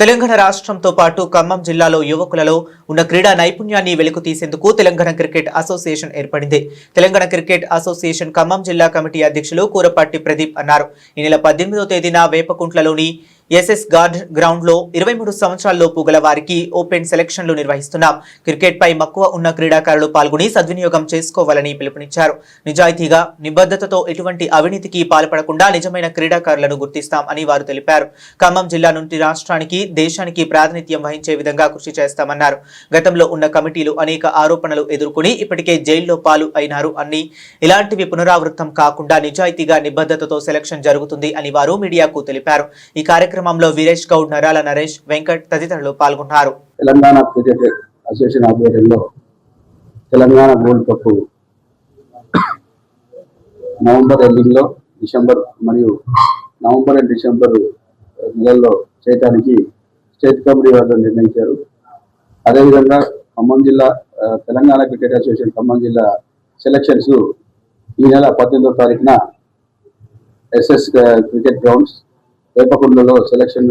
తెలంగాణ రాష్ట్రంతో పాటు ఖమ్మం జిల్లాలో యువకులలో ఉన్న క్రీడా నైపుణ్యాన్ని వెలుగు తీసేందుకు తెలంగాణ క్రికెట్ అసోసియేషన్ ఏర్పడింది. తెలంగాణ క్రికెట్ అసోసియేషన్ ఖమ్మం జిల్లా కమిటీ అధ్యక్షులు కూరపాటి ప్రదీప్ అన్నారు. ఈ నెల పద్దెనిమిదో తేదీన వేపకుంట్లలోని ఎస్ఎస్ గార్డ్ గ్రౌండ్లో ఇరవై మూడు సంవత్సరాల్లోపు గల వారికి ఓపెన్ సెలక్షన్లు నిర్వహిస్తున్నాం. క్రికెట్ పై మక్కువ ఉన్న క్రీడాకారులు పాల్గొని సద్వినియోగం చేసుకోవాలని పిలుపునిచ్చారు. నిజాయితీగా నిబద్ధతతో ఎటువంటి అవినీతికి పాల్పడకుండా నిజమైన క్రీడాకారులను గుర్తిస్తాం అని వారు తెలిపారు. ఖమ్మం జిల్లా నుండి రాష్ట్రానికి దేశానికి ప్రాతినిధ్యం వహించే విధంగా కృషి చేస్తామన్నారు. గతంలో ఉన్న కమిటీలు అనేక ఆరోపణలు ఎదుర్కొని ఇప్పటికే జైల్లో పాలు అయినారు అని ఇలాంటివి పునరావృతం కాకుండా నిజాయితీగా నిబద్ధతతో సెలక్షన్ జరుగుతుంది అని వారు మీడియాకు తెలిపారు. ఈ కార్యక్రమంలో వీరేష్ గౌడ్ నరాల నరేష్ వెంకట్ తదితరులు పాల్గొన్నారు. తెలంగాణ క్రికెట్ అసోసియేషన్ ఆధ్వర్యంలో తెలంగాణ గోల్డ్ కప్ నవంబర్ ఎండింగ్లో డిసెంబర్ మరియు నవంబర్ అండ్ డిసెంబర్ నెలల్లో చేయడానికి స్టేట్ కమిటీ వారు నిర్ణయించారు. అదేవిధంగా ఖమ్మం జిల్లా తెలంగాణ క్రికెట్ అసోసియేషన్ ఖమ్మం జిల్లా సెలక్షన్స్ ఈ నెల పద్దెనిమిదో తారీఖున ఎస్ఎస్ క్రికెట్ గ్రౌండ్స్ వేపకుండలో సెలక్షన్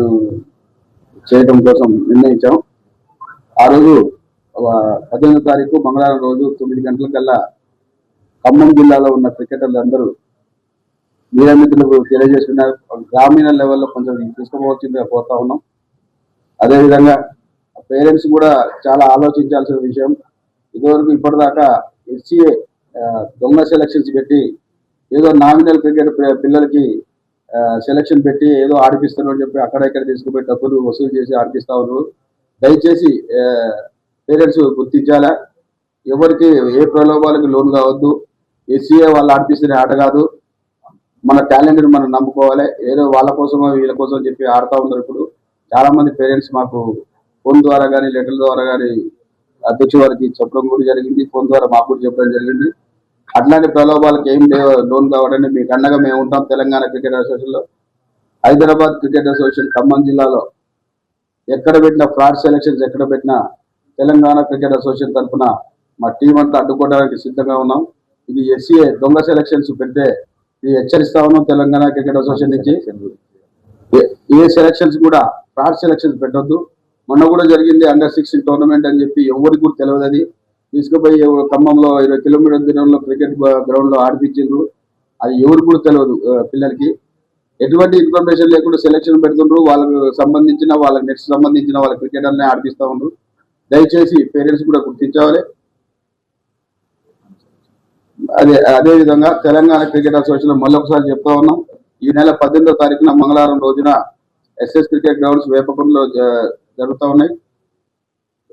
చేయడం కోసం నిర్ణయించాం. ఆ రోజు పద్దెనిమిదో తారీఖు మంగళవారం రోజు తొమ్మిది గంటలకల్లా ఖమ్మం జిల్లాలో ఉన్న క్రికెటర్లు అందరూ మీడియా మిత్రులకు తెలియజేస్తున్నారు. గ్రామీణ లెవెల్లో కొంచెం తీసుకోవాల్సిందిగా పోతా ఉన్నాం. అదేవిధంగా పేరెంట్స్ కూడా చాలా ఆలోచించాల్సిన విషయం. ఇదివరకు ఇప్పటిదాకా ఎస్సీఏ దొంగ సెలక్షన్స్ పెట్టి ఏదో నామినల్ క్రికెట్ పిల్లలకి సెలక్షన్ పెట్టి ఏదో ఆడిపిస్తారు అని చెప్పి అక్కడ ఇక్కడ తీసుకుపోయి డబ్బులు వసూలు చేసి ఆడిపిస్తా ఉన్నారు దయచేసి పేరెంట్స్ గుర్తించాలా? ఎవరికి ఏ ప్రలోభాలకు లోన్ కావద్దు. ఎస్సీఏ వాళ్ళు ఆడిపిస్తున్న ఆట కాదు. మన టాలెంట్ మనం నమ్ముకోవాలి. ఏదో వాళ్ళ కోసమో వీళ్ళ కోసం చెప్పి ఆడుతూ ఉన్నారు ఇప్పుడు. చాలా మంది పేరెంట్స్ మాకు ఫోన్ ద్వారా కానీ లెటర్ ద్వారా కానీ అధ్యక్ష వారికి చెప్పడం కూడా జరిగింది. ఫోన్ ద్వారా మాకు కూడా చెప్పడం జరిగింది. అట్లాంటి ప్రలోభాలకు ఏం లేవు లోన్ కావాలని మీకు అండగా మేము ఉంటాం తెలంగాణ క్రికెట్ అసోసియేషన్లో హైదరాబాద్ క్రికెట్ అసోసియేషన్ ఖమ్మం జిల్లాలో ఎక్కడ పెట్టిన ఫ్రాడ్ సెలక్షన్స్ ఎక్కడ పెట్టినా తెలంగాణ క్రికెట్ అసోసియేషన్ తరఫున మా టీం అంతా అడ్డుకోవడానికి సిద్ధంగా ఉన్నాం. ఇది ఎస్సీఏ దొంగ సెలక్షన్స్ పెడితే ఇది హెచ్చరిస్తా ఉన్నాం తెలంగాణ క్రికెట్ అసోసియేషన్ నుంచి. ఏ- సెలక్షన్స్ కూడా ఫ్రాడ్ సెలక్షన్స్ పెట్టొద్దు. మొన్న కూడా జరిగింది అండర్ సిక్స్టీన్ టోర్నమెంట్ అని చెప్పి ఎవరికి కూడా తెలియదు అది. తీసుకుపోయి ఖమ్మంలో ఇరవై కిలోమీటర్ దూరంలో క్రికెట్ గ్రౌండ్లో ఆడిపించిండ్రు. అది ఎవరు కూడా తెలియదు పిల్లలకి. ఎటువంటి ఇన్ఫర్మేషన్ లేకుండా సెలక్షన్ పెడుతుండ్రు. వాళ్ళకు సంబంధించిన వాళ్ళకి నెక్స్ట్ సంబంధించిన వాళ్ళ క్రికెటర్ని ఆడిపిస్తూ ఉండ్రు. దయచేసి పేరెంట్స్ కూడా గుర్తించాలి. అదే అదే విధంగా తెలంగాణ క్రికెట్ అసోసియేషన్ మళ్ళొకసారి చెప్తా ఉన్నాం ఈ నెల పద్దెనిమిదో తారీఖున మంగళవారం రోజున ఎస్ఎస్ క్రికెట్ గ్రౌండ్స్ వేపకుండలో జ- ఉన్నాయి.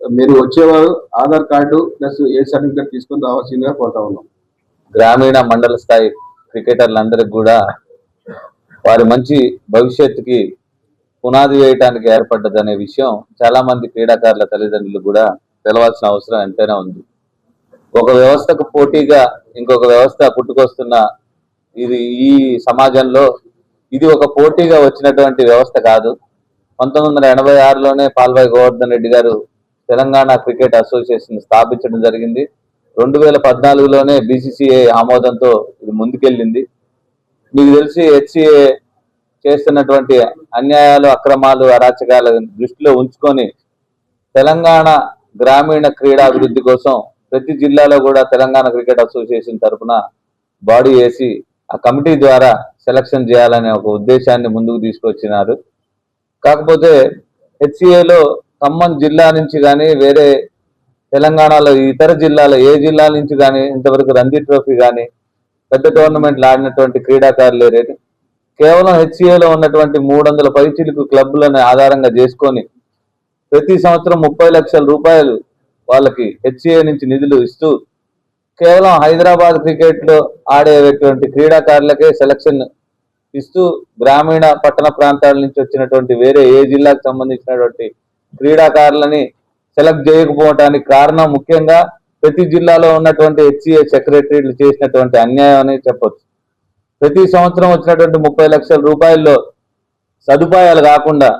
మీరు వచ్చేవారు ఆధార్ కార్డు ప్లస్ ఏ సర్టిఫికేట్ తీసుకొని రావాల్సిందిగా కోరుతా ఉన్నాం. గ్రామీణ మండల స్థాయి క్రికెటర్లందరికి కూడా వారి మంచి భవిష్యత్తుకి పునాది వేయటానికి ఏర్పడ్డదనే విషయం చాలా మంది క్రీడాకారుల తల్లిదండ్రులు కూడా తెలవాల్సిన అవసరం ఎంతైనా ఉంది. ఒక వ్యవస్థకు పోటీగా ఇంకొక వ్యవస్థ పుట్టుకొస్తున్న ఇది ఈ సమాజంలో ఇది ఒక పోటీగా వచ్చినటువంటి వ్యవస్థ కాదు. పంతొమ్మిది వందల ఎనభై ఆరులోనే పాల్వాయి గోవర్ధన్ రెడ్డి గారు తెలంగాణ క్రికెట్ అసోసియేషన్ స్థాపించడం జరిగింది. రెండు వేల పద్నాలుగులోనే బీసీసీఐ ఆమోదంతో ఇది ముందుకెళ్ళింది. మీకు తెలిసి హెచ్సిఏ చేస్తున్నటువంటి అన్యాయాలు అక్రమాలు అరాచకాల దృష్టిలో ఉంచుకొని తెలంగాణ గ్రామీణ క్రీడా అభివృద్ధి కోసం ప్రతి జిల్లాలో కూడా తెలంగాణ క్రికెట్ అసోసియేషన్ తరఫున బాడీ వేసి ఆ కమిటీ ద్వారా సెలక్షన్ చేయాలనే ఒక ఉద్దేశాన్ని ముందుకు తీసుకొచ్చినారు. కాకపోతే హెచ్సిఏలో ఖమ్మం జిల్లా నుంచి కానీ వేరే తెలంగాణలో ఇతర జిల్లాలో ఏ జిల్లా నుంచి కానీ ఇంతవరకు రంజీ ట్రోఫీ కానీ పెద్ద టోర్నమెంట్లు ఆడినటువంటి క్రీడాకారులు లేరు కేవలం హెచ్సిఏలో ఉన్నటువంటి మూడు వందల పైచీలకు క్లబ్లను ఆధారంగా చేసుకొని ప్రతి సంవత్సరం ముప్పై లక్షల రూపాయలు వాళ్ళకి హెచ్సిఏ నుంచి నిధులు ఇస్తూ కేవలం హైదరాబాద్ క్రికెట్లో ఆడేటువంటి క్రీడాకారులకే సెలక్షన్ ఇస్తూ గ్రామీణ పట్టణ ప్రాంతాల నుంచి వచ్చినటువంటి వేరే ఏ జిల్లాకు సంబంధించినటువంటి క్రీడాకారులని సెలెక్ట్ చేయకపోవటానికి కారణం ముఖ్యంగా ప్రతి జిల్లాలో ఉన్నటువంటి హెచ్సిఏ సెక్రటరీలు చేసినటువంటి అన్యాయం అని చెప్పొచ్చు. ప్రతి సంవత్సరం వచ్చినటువంటి ముప్పై లక్షల రూపాయల్లో సదుపాయాలు కాకుండా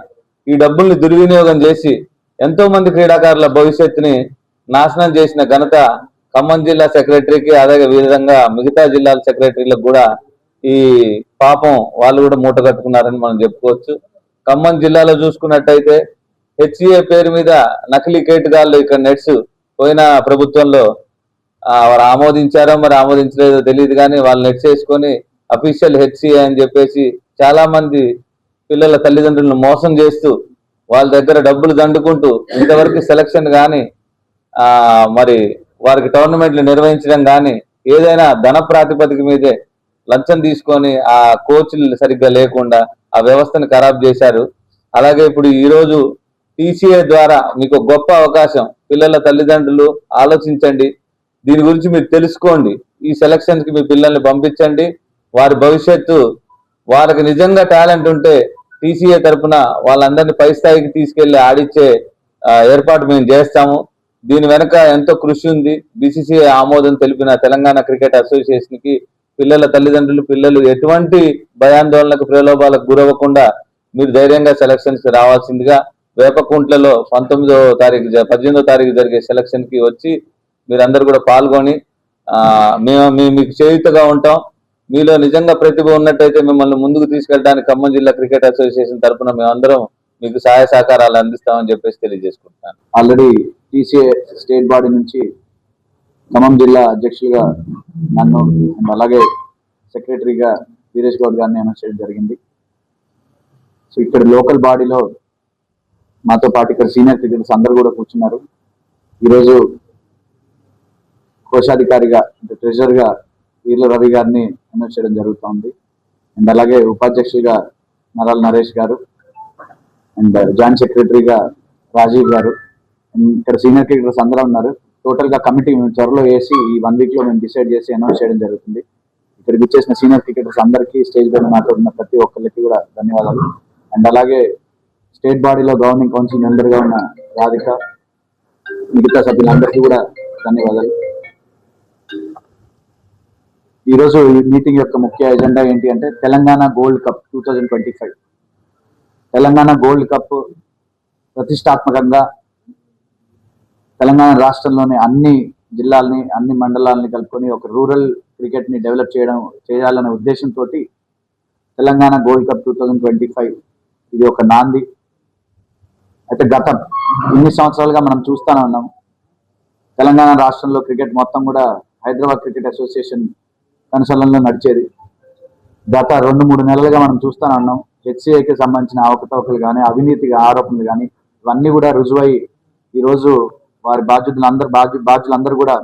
ఈ డబ్బుల్ని దుర్వినియోగం చేసి ఎంతో మంది క్రీడాకారుల భవిష్యత్తుని నాశనం చేసిన ఘనత ఖమ్మం జిల్లా సెక్రటరీకి అదే విధంగా మిగతా జిల్లాల సెక్రటరీలకు కూడా ఈ పాపం వాళ్ళు కూడా మూట కట్టుకున్నారని మనం చెప్పుకోవచ్చు. ఖమ్మం జిల్లాలో చూసుకున్నట్టయితే హెచ్సిఏ పేరు మీద నకిలీ కేటుగాళ్ళు ఇక్కడ నెట్స్ పోయిన ప్రభుత్వంలో వారు ఆమోదించారో మరి ఆమోదించలేదో తెలియదు కానీ వాళ్ళు నెట్స్ వేసుకొని అఫీషియల్ హెచ్సిఏ అని చెప్పేసి చాలా మంది పిల్లల తల్లిదండ్రులను మోసం చేస్తూ వాళ్ళ దగ్గర డబ్బులు దండుకుంటూ ఇంతవరకు సెలక్షన్ కానీ మరి వారికి టోర్నమెంట్లు నిర్వహించడం కానీ ఏదైనా ధన ప్రాతిపదిక మీదే లంచం తీసుకొని ఆ కోచ్లు సరిగ్గా లేకుండా ఆ వ్యవస్థను ఖరాబ్ చేశారు. అలాగే ఇప్పుడు ఈరోజు టీసీఏ ద్వారా మీకు గొప్ప అవకాశం. పిల్లల తల్లిదండ్రులు ఆలోచించండి. దీని గురించి మీరు తెలుసుకోండి. ఈ సెలక్షన్స్కి మీ పిల్లల్ని పంపించండి. వారి భవిష్యత్తు వారికి నిజంగా టాలెంట్ ఉంటే టీసీఏ తరఫున వాళ్ళందరినీ పై స్థాయికి తీసుకెళ్ళి ఆడిచ్చే ఏర్పాటు మేము చేస్తాము. దీని వెనక ఎంతో కృషి ఉంది. బీసీసీఐ ఆమోదం తెలిపిన తెలంగాణ క్రికెట్ అసోసియేషన్కి పిల్లల తల్లిదండ్రులు పిల్లలు ఎటువంటి భయాందోళనకు ప్రలోభాలకు గురవ్వకుండా మీరు ధైర్యంగా సెలక్షన్స్ రావాల్సిందిగా వేపకుంట్లలో పంతొమ్మిదో తారీఖు పద్దెనిమిదో తారీఖు జరిగే సెలక్షన్కి వచ్చి మీరందరూ కూడా పాల్గొని ఆ మేము మీ- మీకు చేయుతగా ఉంటాం. మీలో నిజంగా ప్రతిభ ఉన్నట్టయితే మిమ్మల్ని ముందుకు తీసుకెళ్ళడానికి ఖమ్మం జిల్లా క్రికెట్ అసోసియేషన్ తరపున మేమందరం మీకు సహాయ సహకారాలు అందిస్తామని చెప్పేసి తెలియజేసుకుంటున్నాను. ఆల్రెడీ టీసీఏ స్టేట్ బాడీ నుంచి ఖమ్మం జిల్లా అధ్యక్షులుగా నన్ను అలాగే సెక్రటరీగా వీరేష్ గౌడ్ గారిని అనౌన్స్ చేయడం జరిగింది. సో ఇక్కడ లోకల్ బాడీలో మాతో పాటు ఇక్కడ సీనియర్ క్రికెటర్స్ అందరూ కూడా కూర్చున్నారు. ఈరోజు కోశాధికారిగా అంటే ట్రెజరర్గా వీర్ల రవి గారిని అనౌన్స్ చేయడం జరుగుతోంది. అండ్ అలాగే ఉపాధ్యక్షుడిగా నరాల నరేష్ గారు అండ్ జాయింట్ సెక్రటరీగా రాజీవ్ గారు అండ్ ఇక్కడ సీనియర్ క్రికెటర్స్ అందరూ ఉన్నారు. టోటల్గా కమిటీ మేము త్వరలో వేసి ఈ వన్ వీక్లో మేము డిసైడ్ చేసి అనౌన్స్ చేయడం జరుగుతుంది. ఇక్కడికి వచ్చేసిన సీనియర్ క్రికెటర్స్ అందరికీ స్టేజ్ పైన మాట్లాడుతున్న ప్రతి ఒక్కరికి కూడా ధన్యవాదాలు. అండ్ అలాగే స్టేట్ బాడీలో గవర్నింగ్ కౌన్సిల్ మెంబర్గా ఉన్న రాధిక మిగతా సభ్యులందరికీ కూడా ధన్యవాదాలు. ఈరోజు ఈ మీటింగ్ యొక్క ముఖ్య ఎజెండా ఏంటి అంటే Telangana gold cup two thousand twenty five. Telangana gold cup ప్రతిష్టాత్మకంగా తెలంగాణ రాష్ట్రంలోని అన్ని జిల్లాల్ని అన్ని మండలాలని కలుపుకొని ఒక రూరల్ క్రికెట్ని డెవలప్ చేయడం చేయాలనే ఉద్దేశంతో Telangana gold cup two thousand twenty five ఇది ఒక నాంది. అయితే గత. ఇన్ని సంవత్సరాలుగా మనం చూస్తూనే ఉన్నాం. తెలంగాణ రాష్ట్రంలో క్రికెట్ మొత్తం కూడా హైదరాబాద్ క్రికెట్ అసోసియేషన్ కనుసలంలో నడిచేది. గత రెండు మూడు నెలలుగా మనం చూస్తూనే ఉన్నాం. హెచ్సిఐకి సంబంధించిన అవకతవకలు కానీ అవినీతి ఆరోపణలు కానీ ఇవన్నీ కూడా రుజువై ఈరోజు వారి బాధ్యతలు అందరు బాధ్య బాధ్యులందరూ కూడా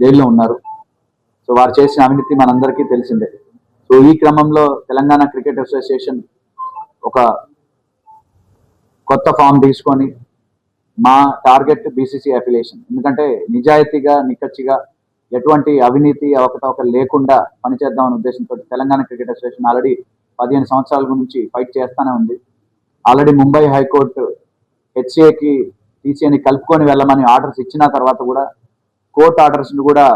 జైల్లో ఉన్నారు. సో వారు చేసిన అవినీతి మనందరికీ తెలిసిందే. సో ఈ క్రమంలో తెలంగాణ క్రికెట్ అసోసియేషన్ ఒక కొత్త ఫామ్ తీసుకొని మా టార్గెట్ బీసీసీ అఫిలియేషన్. ఎందుకంటే నిజాయితీగా నిక్కచ్చిగా ఎటువంటి అవినీతి అవకతవకలు లేకుండా పనిచేద్దామనే ఉద్దేశంతో తెలంగాణ క్రికెట్ అసోసియేషన్ ఆల్రెడీ పదిహేను సంవత్సరాల గురించి ఫైట్ చేస్తానే ఉంది. ఆల్రెడీ ముంబై హైకోర్టు హెచ్సిఏకి టీసీఏని కలుపుకొని వెళ్ళమని ఆర్డర్స్ ఇచ్చిన తర్వాత కూడా కోర్టు ఆర్డర్స్ని కూడా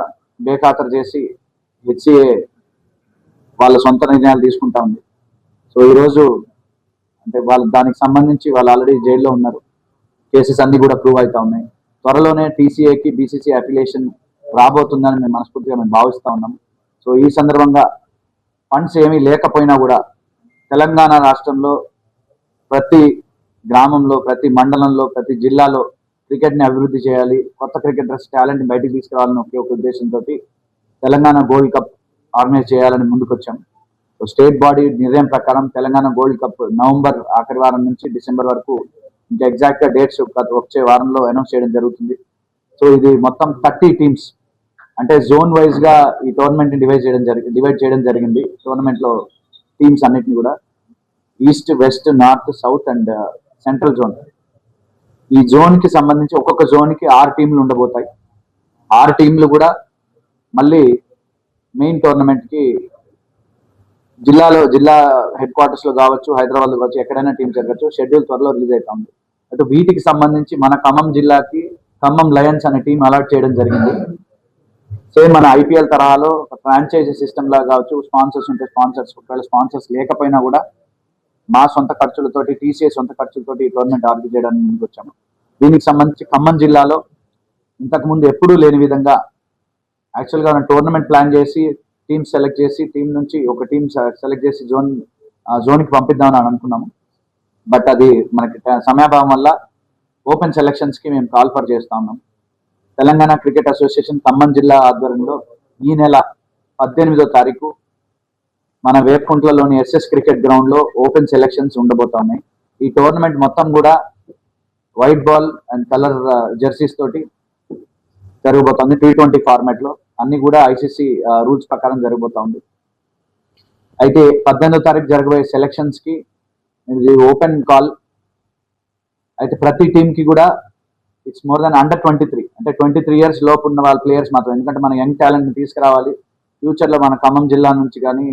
బేఖాతరు చేసి హెచ్సిఏ వాళ్ళ సొంత నిర్ణయాలు తీసుకుంటా ఉంది. సో ఈరోజు అంటే వాళ్ళు దానికి సంబంధించి వాళ్ళు ఆల్రెడీ జైల్లో ఉన్నారు. కేసెస్ అన్ని కూడా ప్రూవ్ అవుతా ఉన్నాయి. త్వరలోనే టీసీఏకి బీసీసీ అఫిలియేషన్ రాబోతుందని మేము మనస్ఫూర్తిగా మేము భావిస్తూ ఉన్నాం. సో ఈ సందర్భంగా ఫండ్స్ ఏమీ లేకపోయినా కూడా తెలంగాణ రాష్ట్రంలో ప్రతి గ్రామంలో ప్రతి మండలంలో ప్రతి జిల్లాలో క్రికెట్ని అభివృద్ధి చేయాలి కొత్త క్రికెటర్స్ టాలెంట్ బయటికి తీసుకురావాలని ఒకే ఒక ఉద్దేశంతో తెలంగాణ గోల్డ్ కప్ ఆర్గనైజ్ చేయాలని ముందుకొచ్చాం. స్టేట్ బాడీ నిర్ణయం ప్రకారం తెలంగాణ గోల్డ్ కప్ నవంబర్ ఆఖరి వారం నుంచి డిసెంబర్ వరకు ఇంకా ఎగ్జాక్ట్గా డేట్స్ వచ్చే వారంలో అనౌన్స్ చేయడం జరుగుతుంది. సో ఇది మొత్తం థర్టీ టీమ్స్. అంటే జోన్ వైజ్గా ఈ టోర్నమెంట్ని డివైడ్ చేయడం జరిగింది డివైడ్ చేయడం జరిగింది. టోర్నమెంట్లో టీమ్స్ అన్నిటిని కూడా east west north south and central zone. ఈ జోన్కి సంబంధించి ఒక్కొక్క జోన్కి ఆరు టీంలు ఉండబోతాయి. ఆరు టీంలు కూడా మళ్ళీ మెయిన్ టోర్నమెంట్కి జిల్లాలో జిల్లా హెడ్ క్వార్టర్స్లో కావచ్చు హైదరాబాద్లో కావచ్చు ఎక్కడైనా టీం జరగచ్చు షెడ్యూల్ త్వరలో రిలీజ్ అవుతుంది. అటు వీటికి సంబంధించి మన ఖమ్మం జిల్లాకి ఖమ్మం లయన్స్ అనే టీం అలాట్ చేయడం జరిగింది. సేమ్ మన ఐపీఎల్ తరహాలో ఫ్రాంచైజీ సిస్టమ్ లా కావచ్చు స్పాన్సర్స్ ఉంటే స్పాన్సర్స్ ఒకవేళ స్పాన్సర్స్ లేకపోయినా కూడా మా సొంత ఖర్చులతోటి టీసీఏ సొంత ఖర్చులతోటి ఈ టోర్నమెంట్ ఆర్గనైజ్ చేయడానికి ముందుకు వచ్చాము. దీనికి సంబంధించి ఖమ్మం జిల్లాలో ఇంతకుముందు ఎప్పుడూ లేని విధంగా యాక్చువల్గా మనం టోర్నమెంట్ ప్లాన్ చేసి టీమ్ సెలెక్ట్ చేసి టీం నుంచి ఒక టీం సెలెక్ట్ చేసి జోన్ జోన్కి పంపిద్దామని అని అనుకున్నాము. బట్ అది మనకి సమయాభావం వల్ల ఓపెన్ సెలెక్షన్స్కి మేము కాల్ఫర్ చేస్తా ఉన్నాం. తెలంగాణ క్రికెట్ అసోసియేషన్ ఖమ్మం జిల్లా ఆధ్వర్యంలో ఈ నెల పద్దెనిమిదో తారీఖు మన వేపకుంట్లలోని ఎస్ఎస్ క్రికెట్ గ్రౌండ్లో ఓపెన్ సెలెక్షన్స్ ఉండబోతున్నాయి. ఈ టోర్నమెంట్ మొత్తం కూడా white ball and colour jerseys తోటి జరగబోతోంది. టీ ట్వంటీ ఫార్మాట్లో అన్ని కూడా ఐసీసీ రూల్స్ ప్రకారం జరిగిపోతా ఉంది. అయితే పద్దెనిమిదో తారీఖు జరగబోయే సెలక్షన్స్కి ఇది ఓపెన్ కాల్ అయితే ప్రతి టీంకి కూడా it's more than under twenty three అంటే ట్వంటీ త్రీ ఇయర్స్ లోపు ఉన్న వాళ్ళ ప్లేయర్స్ మాత్రం ఎందుకంటే మన యంగ్ టాలెంట్ని తీసుకురావాలి. ఫ్యూచర్లో మన ఖమ్మం జిల్లా నుంచి కానీ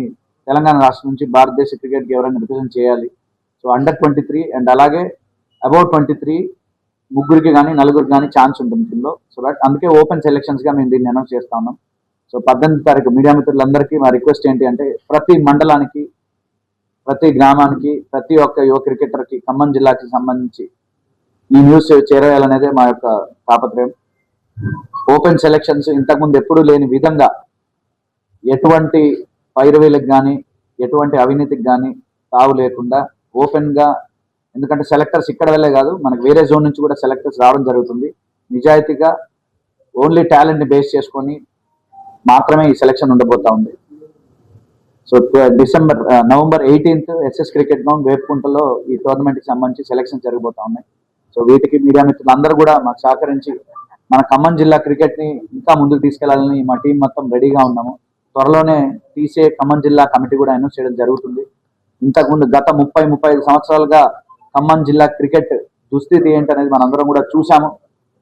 తెలంగాణ రాష్ట్రం నుంచి భారతదేశ క్రికెట్కి ఎవరైనా రిప్రజెంట్ చేయాలి. So under twenty three and అలాగే అబౌట్ ట్వంటీ త్రీ ముగ్గురికి కానీ నలుగురికి కానీ ఛాన్స్ ఉంటుంది దీనిలో. సో దట్ అందుకే ఓపెన్ సెలెక్షన్స్గా మేము దీన్ని అనౌన్స్ చేస్తా ఉన్నాం. సో పద్దెనిమిది తారీఖు మీడియా మిత్రులందరికీ మా రిక్వెస్ట్ ఏంటి అంటే ప్రతి మండలానికి ప్రతి గ్రామానికి ప్రతి ఒక్క యువ క్రికెటర్కి ఖమ్మం జిల్లాకి సంబంధించి ఈ న్యూస్ చేరేయాలనేదే మా యొక్క తాపత్రయం. ఓపెన్ సెలక్షన్స్ ఇంతకుముందు ఎప్పుడూ లేని విధంగా ఎటువంటి పైరవీలకు కానీ ఎటువంటి అవినీతికి కానీ తావు లేకుండా ఓపెన్గా ఎందుకంటే సెలెక్టర్స్ ఇక్కడ వెళ్ళే కాదు మనకు వేరే జోన్ నుంచి కూడా సెలెక్టర్స్ రావడం జరుగుతుంది. నిజాయితీగా ఓన్లీ టాలెంట్ని బేస్ చేసుకొని మాత్రమే ఈ సెలక్షన్ ఉండబోతా ఉంది. So December November eighteenth SS cricket ground వేపుకుంటలో ఈ టోర్నమెంట్కి సంబంధించి సెలెక్షన్ జరగబోతా ఉన్నాయి సో వీటికి మీడియా మిత్రులు అందరూ కూడా మాకు సహకరించి మన ఖమ్మం జిల్లా క్రికెట్ని ఇంకా ముందుకు తీసుకెళ్ళాలని మా టీం మొత్తం రెడీగా ఉన్నాము. త్వరలోనే తీసే ఖమ్మం జిల్లా కమిటీ కూడా అనౌన్స్ చేయడం జరుగుతుంది. ఇంతకుముందు గత ముప్పై ముప్పై ఐదు సంవత్సరాలుగా ఖమ్మం జిల్లా క్రికెట్ దుస్థితి ఏంటి అనేది మనందరం కూడా చూసాము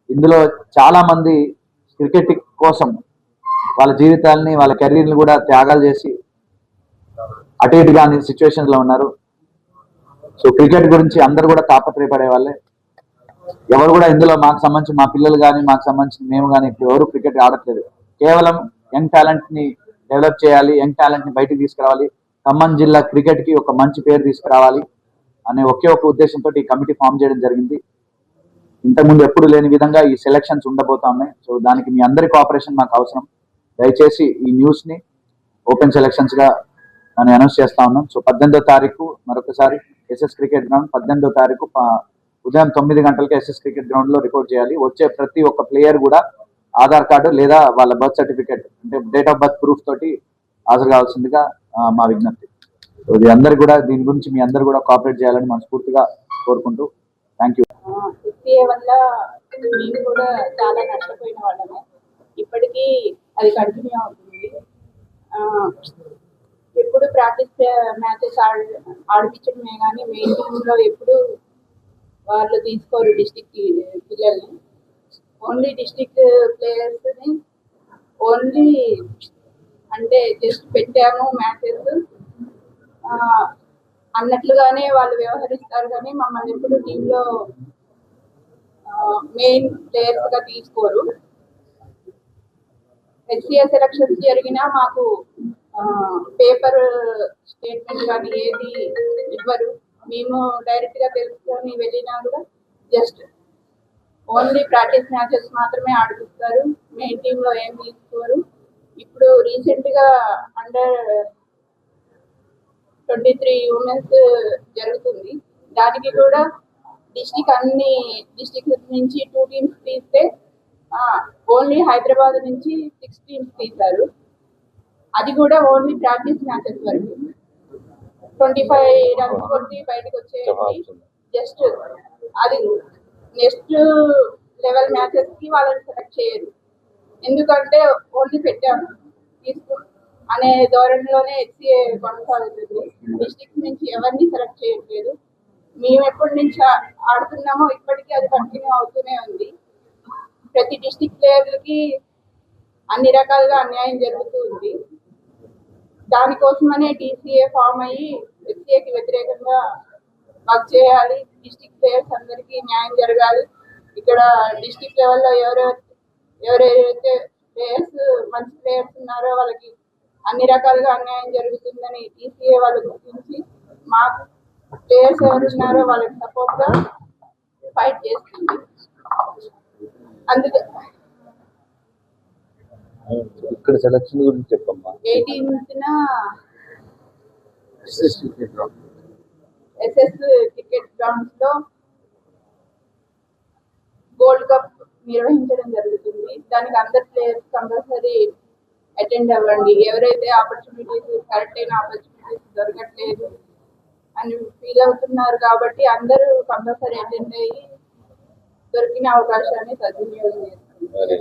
ఇందులో చాలా మంది క్రికెట్ కోసం వాళ్ళ జీవితాలని వాళ్ళ కెరీర్ని కూడా త్యాగాలు చేసి అటు ఇటు కాని సిచ్యువేషన్స్లో ఉన్నారు. సో క్రికెట్ గురించి అందరు కూడా తాపత్రయపడే వాళ్ళే. ఎవరు కూడా ఇందులో మాకు సంబంధించి మా పిల్లలు కానీ మాకు సంబంధించి మేము కానీ ఇప్పుడు ఎవరు క్రికెట్ ఆడట్లేదు. కేవలం యంగ్ టాలెంట్ని డెవలప్ చేయాలి యంగ్ టాలెంట్ని బయటికి తీసుకురావాలి. ఖమ్మం జిల్లా క్రికెట్కి ఒక మంచి పేరు తీసుకురావాలి. అనే ఒకే ఒక ఉద్దేశంతో ఈ కమిటీ ఫామ్ చేయడం జరిగింది. ఇంతకుముందు ఎప్పుడు లేని విధంగా ఈ సెలక్షన్స్ ఉండబోతా ఉన్నాయి సో దానికి మీ అందరి కోఆపరేషన్ మాకు అవసరం. దయచేసి ఈ న్యూస్ని ఓపెన్ సెలక్షన్స్గా మనం అనౌన్స్ చేస్తా ఉన్నాం. సో పద్దెనిమిదో తారీఖు మరొకసారి ఎస్ఎస్ క్రికెట్ గ్రౌండ్ పద్దెనిమిదో తారీఖు ఉదయం తొమ్మిది గంటలకి ఎస్ఎస్ క్రికెట్ గ్రౌండ్లో రికార్డ్ చేయాలి. వచ్చే ప్రతి ఒక్క ప్లేయర్ కూడా ఆధార్ కార్డు లేదా వాళ్ళ బర్త్ సర్టిఫికేట్ అంటే డేట్ ఆఫ్ బర్త్ ప్రూఫ్ తోటి హాజరు కావాల్సిందిగా మా విజ్ఞప్తి. ఇది అందరు కూడా దీని గురించి మీ అందరు కూడా కోఆపరేట్ చేయాలని మనస్ఫూర్తిగా కోరుకుంటూ థ్యాంక్ యూ వల్ల మేము కూడా చాలా నష్టపోయిన వాళ్ళమే. ఇప్పటికీ అది కంటిన్యూ అవుతుంది. ఆ, ఎప్పుడు ప్రాక్టీస్ మ్యాచెస్ ఆడి ఆడిపించడమే కానీ మెయిన్లో ఎప్పుడు వాళ్ళు తీసుకోరు డిస్టిక్ పిల్లల్ని. ఓన్లీ డిస్టిక్ ప్లేయర్స్ని ఓన్లీ అంటే జస్ట్ పెట్టాము మ్యాచెస్ అన్నట్లుగానే వాళ్ళు వ్యవహరిస్తారు కానీ మమ్మల్ని ఎప్పుడు టీంలో మెయిన్ ప్లేయర్స్గా తీసుకోరు. హెచ్సిఎస్ సెలక్షన్స్ జరిగినా మాకు పేపర్ స్టేట్మెంట్ కానీ ఏది ఇవ్వరు. మేము డైరెక్ట్గా తెలుసుకొని వెళ్ళినా కూడా జస్ట్ ఓన్లీ ప్రాక్టీస్ మ్యాచెస్ మాత్రమే ఆడిపిస్తారు. మెయిన్ టీమ్లో ఏం తీసుకోరు. ఇప్పుడు రీసెంట్గా అండర్ ట్వంటీ త్రీ ఉమెన్స్ జరుగుతుంది. దానికి కూడా డిస్టిక్ అన్ని డిస్టిక్ నుంచి టూ టీమ్స్ తీస్తే ఓన్లీ హైదరాబాద్ నుంచి సిక్స్ టీమ్స్ తీశారు. అది కూడా ఓన్లీ ప్రాక్టీస్ మ్యాచెస్ వరకు. ట్వంటీ ఫైవ్ రన్స్ కొట్టి బయటకు వచ్చేయండి జస్ట్ అది నెక్స్ట్ లెవెల్ మ్యాచెస్కి వాళ్ళని సెలెక్ట్ చేయరు. ఎందుకంటే ఓన్లీ పెట్టాము. తీసుకు అనే ధోరణిలోనే హెచ్సిఏ కొనసాగుతుంది. డిస్టిక్ నుంచి ఎవరిని సెలెక్ట్ చేయట్లేదు. మేము ఎప్పటి నుంచి ఆడుతున్నామో ఇప్పటికీ అది కంటిన్యూ అవుతూనే ఉంది. ప్రతి డిస్టిక్ ప్లేయర్లకి అన్ని రకాలుగా అన్యాయం జరుగుతూ ఉంది. దానికోసమనే టీసీఏ ఫామ్ అయ్యి హెచ్సిఏకి వ్యతిరేకంగా వర్క్ చేయాలి. డిస్టిక్ ప్లేయర్స్ అందరికీ న్యాయం జరగాలి. ఇక్కడ డిస్టిక్ లెవెల్లో ఎవరెవరు ఎవరైతే ప్లేయర్స్ మంచి ప్లేయర్స్ ఉన్నారో వాళ్ళకి అన్ని రకాలుగా అన్యాయం జరుగుతుందని టీసీఏ వాళ్ళు గుర్తించి మా ప్లేయర్స్ ఎవరు ఉన్నారో వాళ్ళకి సపోర్ట్గా ఫైట్ చేస్తుంది. అందుకే ఇక్కడ సెలక్షన్ గురించి చెప్పమ్మా. ఎయిటీన్త్న ఎస్ఎస్ క్రికెట్ గ్రౌండ్స్లో గోల్డ్ కప్ నిర్వహించడం జరుగుతుంది. దానికి అందరు ప్లేయర్స్ కంపల్సరీ అటెండ్ అవ్వండి. ఎవరైతే ఆపర్చునిటీస్ కరెక్ట్ అయిన ఆపర్చునిటీస్ దొరకట్లేదు అని ఫీల్ అవుతున్నారు కాబట్టి అందరూ కంపల్సరీ అటెండ్ అయ్యి దొరికిన అవకాశాన్ని సద్వినియోగం చేస్తున్నారు.